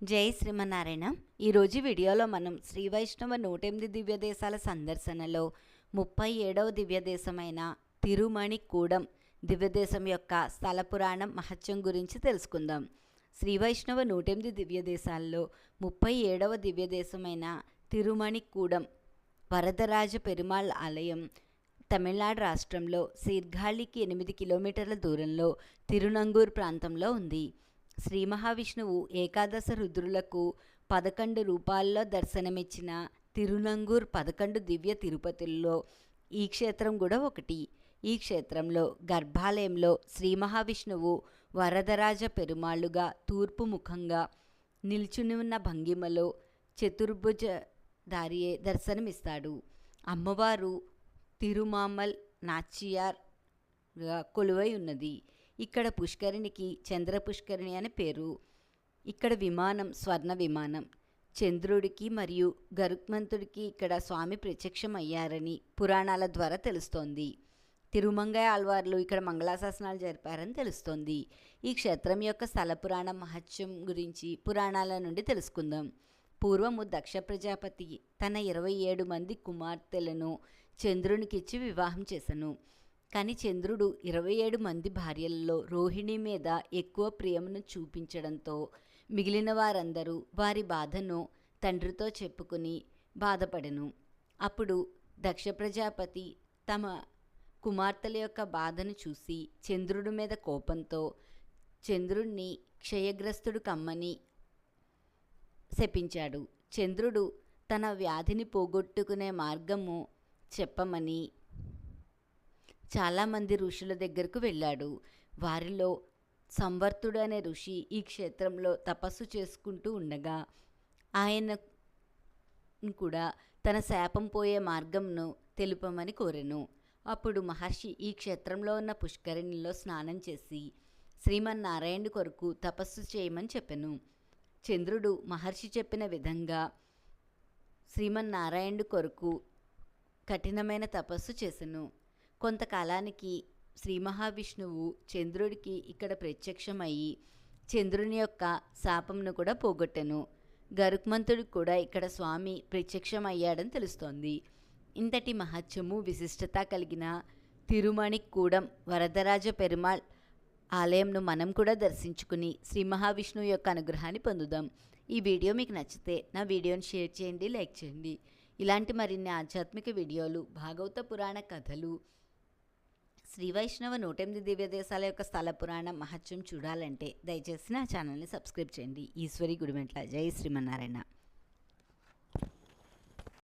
జై శ్రీమనారాయణ ఈరోజు వీడియోలో మనం శ్రీ వైష్ణవ నూటెనిమిది దివ్యదేశాల సందర్శనలో ముప్పై ఏడవ దివ్యదేశమైన తిరుమణికూడం దివ్యదేశం యొక్క స్థల పురాణం మహత్యం గురించి తెలుసుకుందాం. శ్రీ వైష్ణవ నూటెనిమిది దివ్యదేశాల్లో ముప్పై ఏడవ దివ్యదేశమైన తిరుమణికూడం వరదరాజ పెరుమాళ్ ఆలయం తమిళనాడు రాష్ట్రంలో సీర్ఘాళికి ఎనిమిది కిలోమీటర్ల దూరంలో తిరునంగూర్ ప్రాంతంలో ఉంది. శ్రీ మహావిష్ణువు ఏకాదశ రుద్రులకు పదకొండు రూపాల్లో దర్శనమిచ్చిన తిరునంగూర్ పదకొండు దివ్య తిరుపతుల్లో ఈ క్షేత్రం కూడా ఒకటి. ఈ క్షేత్రంలో గర్భాలయంలో శ్రీ మహావిష్ణువు వరదరాజ పెరుమాళ్ళుగా తూర్పు ముఖంగా నిల్చుని ఉన్న భంగిమలో చతుర్భుజ దారియే దర్శనమిస్తాడు. అమ్మవారు తిరుమామల్ నాచియార్గా కొలువై ఉన్నది. ఇక్కడ పుష్కరిణికి చంద్ర పుష్కరిణి అని పేరు. ఇక్కడ విమానం స్వర్ణ విమానం. చంద్రుడికి మరియు గరుత్మంతుడికి ఇక్కడ స్వామి ప్రత్యక్షం అయ్యారని పురాణాల ద్వారా తెలుస్తోంది. తిరుమంగయ ఆల్వార్లు ఇక్కడ మంగళాశాసనాలు జరిపారని తెలుస్తోంది. ఈ క్షేత్రం యొక్క స్థల పురాణ మహత్యం గురించి పురాణాల నుండి తెలుసుకుందాం. పూర్వము దక్ష ప్రజాపతి తన ఇరవై ఏడు మంది కుమార్తెలను చంద్రునికిచ్చి వివాహం చేశాను కానీ చంద్రుడు ఇరవై ఏడు మంది భార్యలలో రోహిణి మీద ఎక్కువ ప్రేమను చూపించడంతో మిగిలిన వారందరూ వారి బాధను తండ్రితో చెప్పుకుని బాధపడెను. అప్పుడు దక్ష ప్రజాపతి తమ కుమార్తెల యొక్క బాధను చూసి చంద్రుడి మీద కోపంతో చంద్రుణ్ణి క్షయగ్రస్తుడు కమ్మని శపించాడు. చంద్రుడు తన వ్యాధిని పోగొట్టుకునే మార్గము చెప్పమని చాలామంది ఋషుల దగ్గరకు వెళ్ళాడు. వారిలో సంవర్తుడు అనే ఋషి ఈ క్షేత్రంలో తపస్సు చేసుకుంటూ ఉండగా ఆయన కూడా తన శాపం పోయే మార్గంను తెలుపమని కోరెను. అప్పుడు మహర్షి ఈ క్షేత్రంలో ఉన్న పుష్కరిణిలో స్నానం చేసి శ్రీమన్నారాయణుడి కొరకు తపస్సు చేయమని చెప్పెను. చంద్రుడు మహర్షి చెప్పిన విధంగా శ్రీమన్నారాయణుడి కొరకు కఠినమైన తపస్సు చేసెను. కొంతకాలానికి శ్రీ మహావిష్ణువు చంద్రుడికి ఇక్కడ ప్రత్యక్షమయ్యి చంద్రుని యొక్క శాపంను కూడా పోగొట్టెను. గరుక్మంతుడికి కూడా ఇక్కడ స్వామి ప్రత్యక్షమయ్యాడని తెలుస్తోంది. ఇంతటి మహత్యము విశిష్టత కలిగిన తిరుమణికూడం వరదరాజ పెరుమాళ్ ఆలయంను మనం కూడా దర్శించుకుని శ్రీ మహావిష్ణువు యొక్క అనుగ్రహాన్ని పొందుదాం. ఈ వీడియో మీకు నచ్చితే నా వీడియోని షేర్ చేయండి లైక్ చేయండి. ఇలాంటి మరిన్ని ఆధ్యాత్మిక వీడియోలు భాగవత పురాణ కథలు శ్రీ వైష్ణవ నూట ఎనిమిది దివ్య దేశాల యొక్క స్థల పురాణ మహత్యం చూడాలంటే దయచేసి నా ఛానల్ని సబ్స్క్రైబ్ చేయండి. ఈశ్వరి గుడిమెట్ల. జై శ్రీమన్నారాయణ.